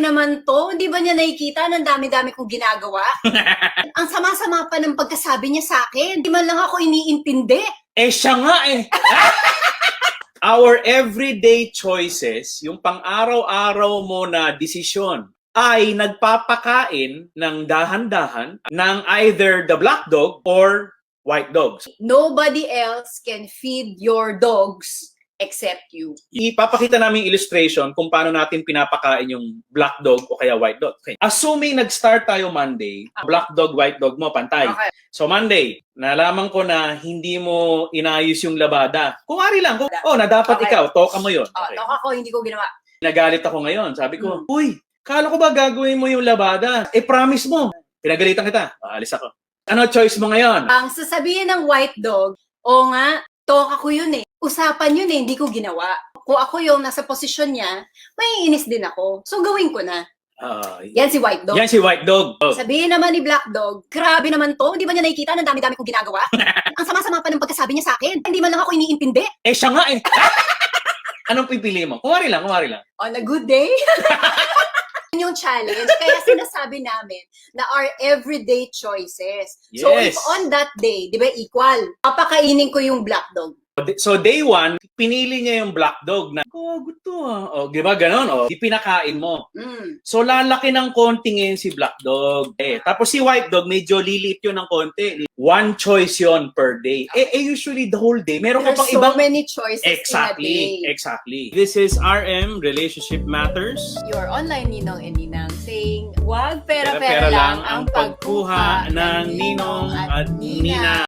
naman to. Hindi ba niya nakikita na ang dami-dami kong ginagawa? ang sama-sama pa ng pagkasabi niya sa akin. Hindi man lang ako iniintindi. Eh, siya nga eh. Our everyday choices, yung pang-araw-araw mo na desisyon, ay nagpapakain ng dahan-dahan ng either the black dog or white dogs. Nobody else can feed your dogs except you. Ipapakita namin illustration kung paano natin pinapakain yung black dog o kaya white dog. Okay. Assuming nag-start tayo Monday, black dog, white dog mo, pantay. Okay. So Monday, nalaman ko na hindi mo inayos yung labada. Kumari lang, kung, oh, na dapat Okay. ikaw, toka mo yun. Oh, Okay. Tok ako, hindi ko ginawa. Nagalit ako ngayon. Sabi ko, Hmm. uy, kala ko ba gagawin mo yung labada? Eh, promise mo. Pinagalitan kita. Aalis ako. Ano choice mo ngayon? Ang sasabihin ng white dog, o nga, tok ako yun eh. Usapan yun eh, hindi ko ginawa. Kung ako yung nasa posisyon niya, maiinis din ako. So gawin ko na. Ah, Yan si white dog. yan si white dog. Oh. Sabihin naman ni Black Dog, grabe naman to, hindi ba niya nakikita na ang dami-dami kong ginagawa? ang sama-sama pa ng pagkasabi niya sa akin, hindi man lang ako iniintindi. Eh, siya nga eh. Anong pipili mo? Kumari lang, kumari lang. On a good day, yun yung challenge. Kaya sinasabi namin na our everyday choices. So if Yes. on that day, di ba equal, papakainin ko yung Black Dog. So day one, pinili niya yung black dog na, oh, gusto ah. Oh, di ba ganon? Oh, ipinakain mo. Mm. So lalaki ng konti ngayon si black dog. Eh, tapos si white dog, medyo lilit yun ng konti. One choice yon per day. Eh, eh, usually the whole day. Meron ka There's pang so ibang... many choices Exactly, in a day. exactly. This is RM, Relationship Matters. Your online ninong and ninang saying, wag Pera-pera pera-pera lang ang pagkuha ng ninong at nina.